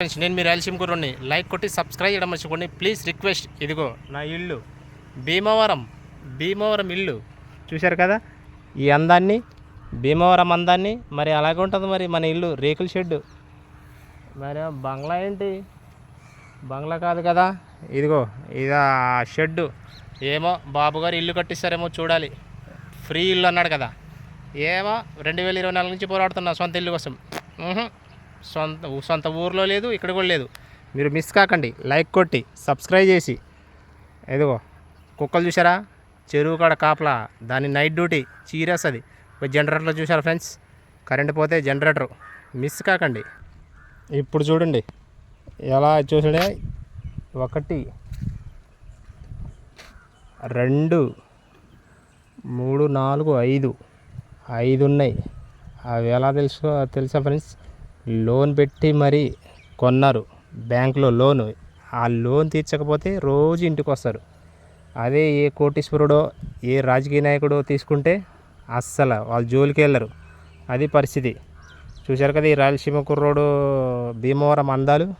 Friends నేను మీ రాయలసీమ గుర్రుని లైక్ కొట్టి సబ్స్క్రైబ్ చేయడం మర్చిపోండి ప్లీజ్ రిక్వెస్ట్ ఇదిగో నా ఇల్లు. భీమవరం భీమవరం ఇల్లు. చూశారు కదా? ఈ అందాన్ని భీమవరం అందాన్ని మరి అలాగే ఉంటుంది మరి మన ఇల్లు రేకుల షెడ్డు. మరి బంగ్లా ఏంటి? బంగ్లా కాదు కదా? ఇదిగో ఇది షెడ్డు. ఏమో బాబుగారు ఇల్లు కట్టిస్తారేమో చూడాలి. ఫ్రీ ఇల్లు అన్నాడు కదా. ఏమో రెండు వేల ఇరవై నాలుగు నుంచి పోరాడుతున్నా సొంత ఇల్లు కోసం. సొంత సొంత ఊర్లో లేదు ఇక్కడ కూడా లేదు. మీరు మిస్ కాకండి లైక్ కొట్టి సబ్స్క్రైబ్ చేసి. ఏదో కుక్కలు చూసారా చెరువు కాడ కాపలా దాని నైట్ డ్యూటీ చీరేస్తుంది జనరేటర్లో చూసారా ఫ్రెండ్స్ కరెంట్ పోతే జనరేటర్ మిస్ కాకండి. ఇప్పుడు చూడండి ఎలా చూసాడే ఒకటి రెండు మూడు నాలుగు ఐదు. ఐదు ఉన్నాయి. అవి ఎలా తెలుసు తెలుసా ఫ్రెండ్స్ లోన్ పెట్టి మరీ కొన్నారు. బ్యాంకులో లోన్. ఆ లోన్ తీర్చకపోతే రోజు ఇంటికి వస్తారు. అదే ఏ కోటీశ్వరుడో ఏ రాజకీయ నాయకుడో తీసుకుంటే అస్సలు వాళ్ళు జోలికి వెళ్ళరు. అది పరిస్థితి. చూశారు కదా ఈ రాయలసీమ కుర్రోడు భీమవరం అందాలు?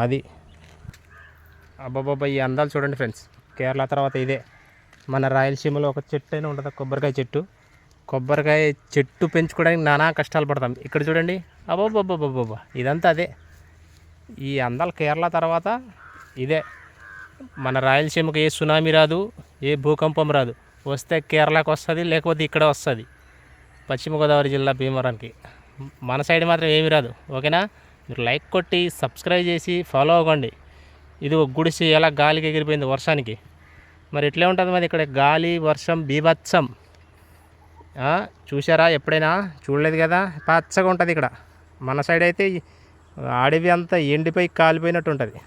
అది. అబ్బాబాబా ఈ అందాలు చూడండి ఫ్రెండ్స్. కేరళ తర్వాత ఇదే. మన రాయలసీమలో ఒక చెట్టు అయినా ఉంటుంది కొబ్బరికాయ చెట్టు. కొబ్బరికాయ చెట్టు పెంచుకోవడానికి నానా కష్టాలు పడతాం. ఇక్కడ చూడండి. అబ్బాబ్బాబ్బాబ్బా ఇదంతా అదే. ఈ అందాలు కేరళ తర్వాత ఇదే. మన రాయలసీమకి ఏ సునామీ రాదు ఏ భూకంపం రాదు. వస్తే కేరళకు వస్తుంది లేకపోతే ఇక్కడ వస్తుంది. పశ్చిమ గోదావరి జిల్లా భీమవరానికి మన సైడ్ మాత్రం ఏమీ రాదు. ఓకేనా? మీరు లైక్ కొట్టి సబ్స్క్రైబ్ చేసి ఫాలో అవ్వండి. ఇది ఒక గుడిసి ఎలా గాలికి ఎగిరిపోయింది వర్షానికి. మరి ఎట్లే ఉంటుంది మరి ఇక్కడ? గాలి వర్షం బీభత్సం. చూసారా ఎప్పుడైనా? చూడలేదు కదా? పచ్చగా ఉంటుంది ఇక్కడ. మన సైడ్ అయితే అడవి అంతా ఎండిపోయి కాలిపోయినట్టు ఉంటుంది